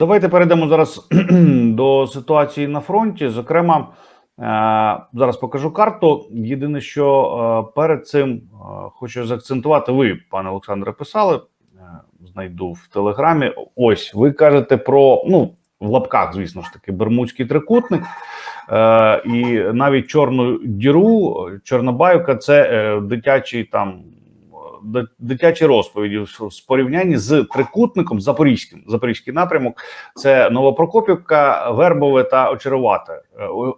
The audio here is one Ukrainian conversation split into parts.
Давайте перейдемо зараз до ситуації на фронті. Зокрема, е, зараз покажу карту. Єдине, що е, перед цим е, хочу заакцентувати. Ви, пане Олександре, писали. Знайду в телеграмі. Ось ви кажете про ну в лапках, звісно ж таки, бермудський трикутник. І навіть чорну діру, Чорнобаївка це дитячий там дитячі розповіді в порівнянні з трикутником запорізьким. Запорізький напрямок це Новопрокопівка, Вербове та Очеревате. Е, о-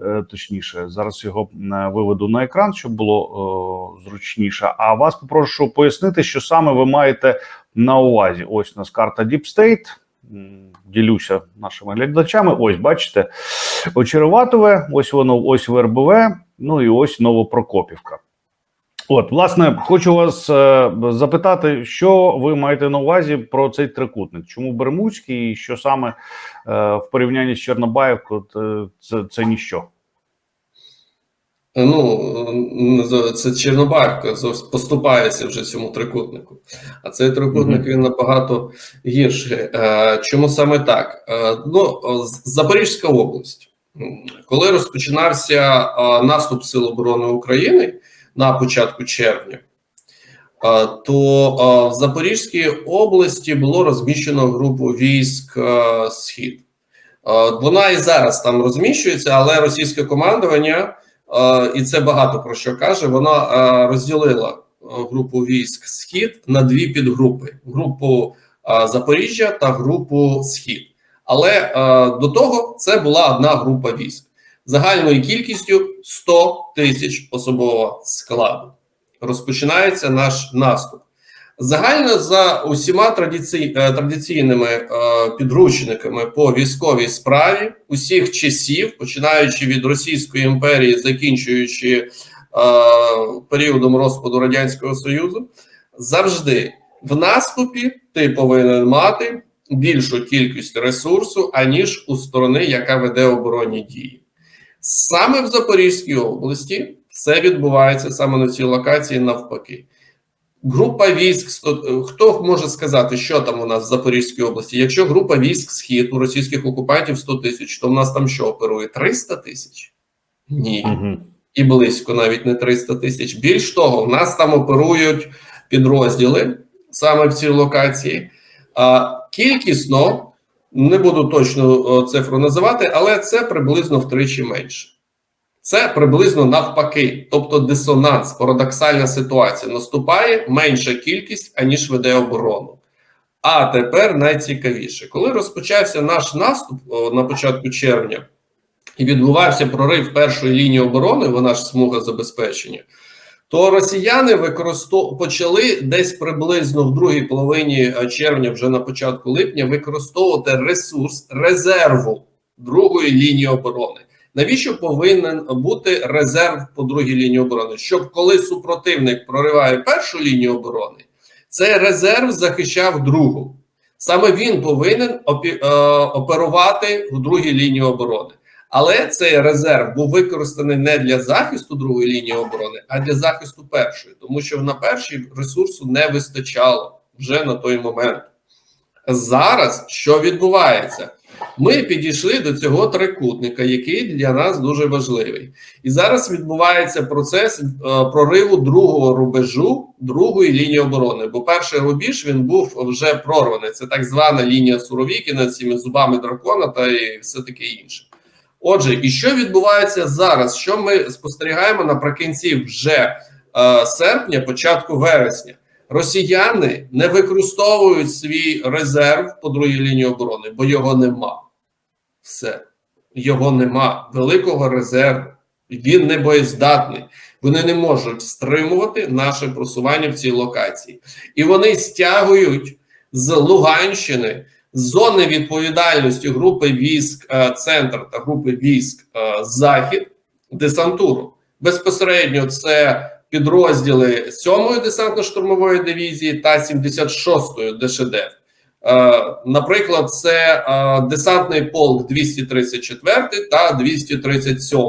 е, точніше. Зараз його м, виведу на екран, щоб було е, зручніше. А вас попрошу пояснити, що саме ви маєте на увазі. Ось у нас карта Deep State. Ділюся нашими глядачами. Ось бачите, Очереватове, ось воно, ось Вербове, ну і ось Новопрокопівка. От, власне, хочу вас е, запитати, що ви маєте на увазі про цей трикутник? Чому Бермудський і що саме е, в порівнянні з Чорнобаївкою це, це, це ніщо? Ну, це Чорнобаївка поступається вже цьому трикутнику. А цей трикутник Мгм. він набагато гірший. Е, Чому саме так? Е, Ну, Запорізька область. Коли розпочинався е, наступ Сил оборони України на початку червня, то в Запорізькій області було розміщено групу військ Схід. Вона і зараз там розміщується, але російське командування. І це багато про що каже. Вона розділила групу військ Схід на дві підгрупи: групу Запоріжжя та групу Схід. Але до того це була одна група військ загальною кількістю 100 тисяч особового складу. Розпочинається наш наступ. Загально за усіма традицій, е, традиційними е, підручниками по військовій справі усіх часів, починаючи від Російської імперії, закінчуючи е, періодом розпаду Радянського Союзу, завжди в наступі ти повинен мати більшу кількість ресурсу, аніж у сторони, яка веде оборонні дії. Саме в Запорізькій області все відбувається саме на цій локації навпаки. Група військ 100, хто може сказати, що там у нас в Запорізькій області? Якщо група військ схід у російських окупантів 100 тисяч, то в нас там що оперує 300 тисяч? Ні, Угу. і близько навіть не 300 тисяч. Більш того, в нас там оперують підрозділи саме в цій локації. А кількісно не буду точно цифру називати, але це приблизно втричі менше. Це приблизно навпаки, тобто дисонанс, парадоксальна ситуація. Наступає менша кількість, аніж веде оборону. А тепер найцікавіше, коли розпочався наш наступ на початку червня, і відбувався прорив першої лінії оборони, вона ж смуга забезпечення, то росіяни використов... почали десь приблизно в другій половині е, червня, вже на початку липня, використовувати ресурс резерву другої лінії оборони. Навіщо повинен бути резерв по другій лінії оборони? Щоб коли супротивник прориває першу лінію оборони, цей резерв захищав другу. Саме він повинен опі- е, оперувати в другій лінії оборони. Але цей резерв був використаний не для захисту другої лінії оборони, а для захисту першої, тому що на першій ресурсу не вистачало вже на той момент. Зараз що відбувається? Ми підійшли до цього трикутника, який для нас дуже важливий, і зараз відбувається процес е, прориву другого рубежу другої лінії оборони. Бо перший рубіж він був вже прорваний. Це так звана лінія Суровікіна цими зубами дракона та і все таке інше. Отже, і що відбувається зараз? Що ми спостерігаємо наприкінці вже е, серпня, початку вересня? Росіяни не використовують свій резерв по другій лінії оборони, бо його нема. Все, його нема. Великого резерву. Він не боєздатний. Вони не можуть стримувати наше просування в цій локації. І вони стягують з Луганщини з зони відповідальності групи військ е, Центр та групи військ е, Захід десантуру. Безпосередньо це підрозділи 7-ї десантно-штурмової дивізії та 76-ї ДШД. Е, наприклад, це десантний полк 234 та 237.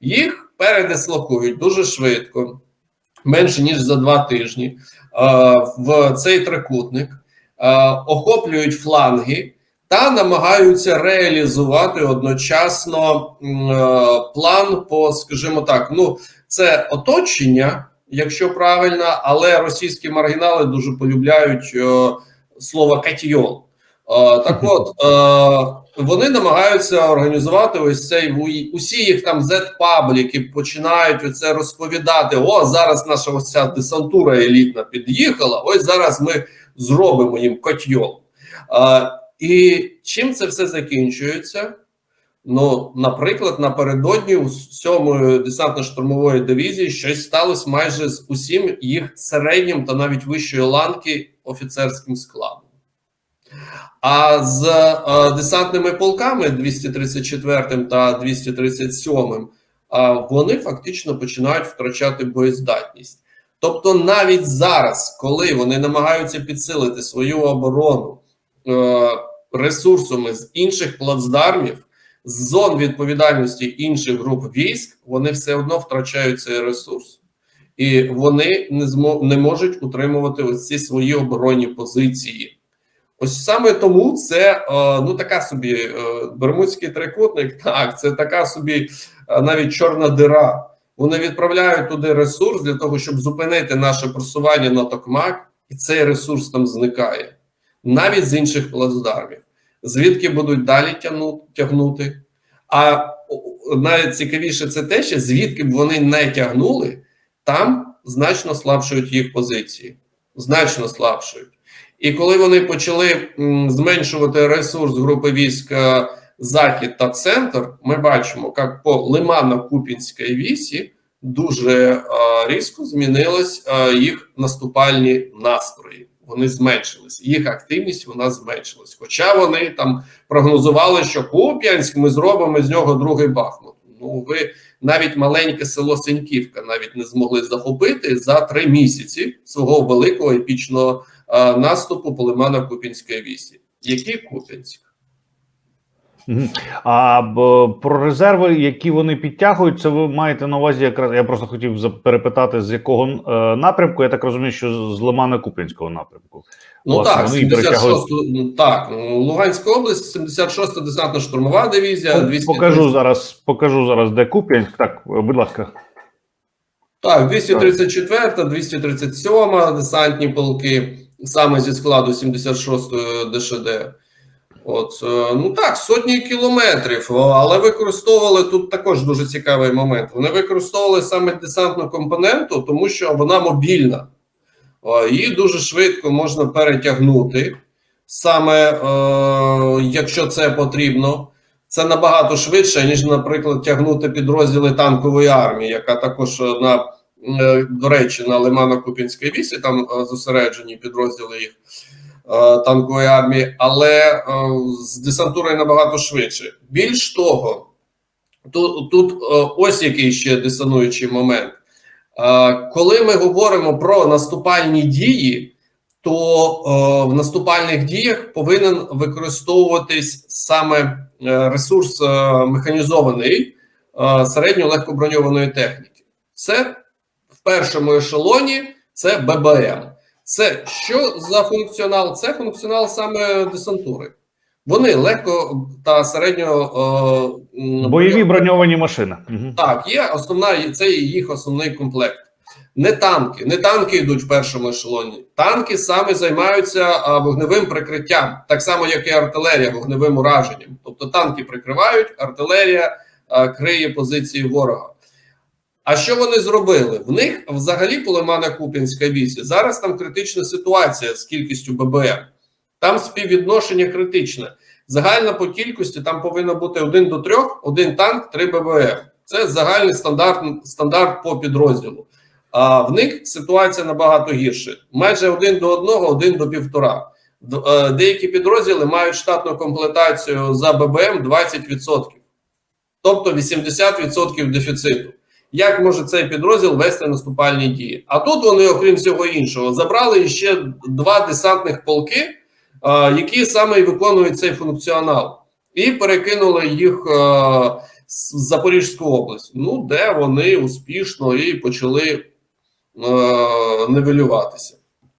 Їх передислокують дуже швидко, менше ніж за два тижні, в цей трикутник. Охоплюють фланги та намагаються реалізувати одночасно е, план по, скажімо так, ну це оточення, якщо правильно, але російські маргінали дуже полюбляють е, слово катьйон. Е, так от е, вони намагаються організувати ось цей усі їх там Z-пабліки починають оце розповідати. О, зараз наша ось ця десантура елітна під'їхала. Ось зараз ми зробимо їм котьйон. Е, і чим це все закінчується? Ну, наприклад, напередодні у 7-ї десантно-штурмової дивізії щось сталося майже з усім їх середнім та навіть вищої ланки офіцерським складом. А з е, десантними полками 234 та 237 е, вони фактично починають втрачати боєздатність. Тобто, навіть зараз, коли вони намагаються підсилити свою оборону е, ресурсами з інших плацдармів, з зон відповідальності інших груп військ, вони все одно втрачають цей ресурс, і вони не змо не можуть утримувати ось ці свої оборонні позиції. Ось саме тому це е, ну така собі е, Бермудський трикутник. Так, це така собі е, навіть чорна дира. Вони відправляють туди ресурс для того, щоб зупинити наше просування на Токмак, і цей ресурс там зникає навіть з інших плацдармів. Звідки будуть далі тягнути? А о, навіть цікавіше це те, що звідки б вони не тягнули, там значно слабшують їх позиції, значно слабшують. І коли вони почали зменшувати ресурс групи військ е, Захід та Центр, ми бачимо, як по Лимано-Купінській вісі дуже е, різко змінились е, їх наступальні настрої. Вони зменшились, їх активність вона зменшилась. Хоча вони там прогнозували, що Куп'янськ ми зробимо з нього другий Бахмут. Ну ви навіть маленьке село Сеньківка навіть не змогли захопити за три місяці свого великого епічного е, наступу по Лимано-Купінської вісі. Який Куп'янськ? А про резерви, які вони підтягують, це ви маєте на увазі якраз. Я просто хотів перепитати, з якого е, напрямку. Я так розумію, що з Лимана Куп'янського напрямку. Ну Власне, так, вони 76 ну, так, ну, Луганська область, 76-та десантно-штурмова дивізія, Ну, 200 Покажу зараз, покажу зараз, де Куп'янськ. Так, е, будь ласка. Так, 234, 237 десантні полки, саме зі складу 76-ї ДШД. От, е, ну так, сотні кілометрів, але використовували тут також дуже цікавий момент. Вони використовували саме десантну компоненту, тому що вона мобільна. Її дуже швидко можна перетягнути, саме е, якщо це потрібно. Це набагато швидше, ніж, наприклад, тягнути підрозділи танкової армії, яка також е, на е, до речі, на Лимано-Купінській вісі там е, зосереджені підрозділи їх е, танкової армії, але е, з десантурою набагато швидше. Більш того, тут, тут е, ось який ще дисонуючий момент. Е, Коли ми говоримо про наступальні дії, то е, в наступальних діях повинен використовуватись саме е, ресурс е, механізований е, середньо-легкоброньованої техніки. Це в першому ешелоні це ББМ. Це що за функціонал? Це функціонал саме десантури. Вони легко та середньо е, Бойові броньовані машини. Так, є основна, це їх основний комплект. Не танки, не танки йдуть в першому ешелоні. Танки саме займаються вогневим прикриттям, так само, як і артилерія, вогневим ураженням. Тобто танки прикривають, артилерія а, криє позиції ворога. А що вони зробили? В них взагалі по Лимана-Купінська вісі. Зараз там критична ситуація з кількістю ББМ. Там співвідношення критичне. Загальна по кількості там повинно бути 1 до 3, один танк, 3 ББМ. Це загальний стандарт, стандарт по підрозділу. А в них ситуація набагато гірше. Майже один до одного, один до півтора. Д- е, Деякі підрозділи мають штатну комплектацію за ББМ 20%, тобто 80% дефіциту. Як може цей підрозділ вести наступальні дії? А тут вони, окрім всього іншого, забрали ще два десантних полки, які саме і виконують цей функціонал, і перекинули їх е, в Запорізьку область, ну де вони успішно і почали е, нивелюватися.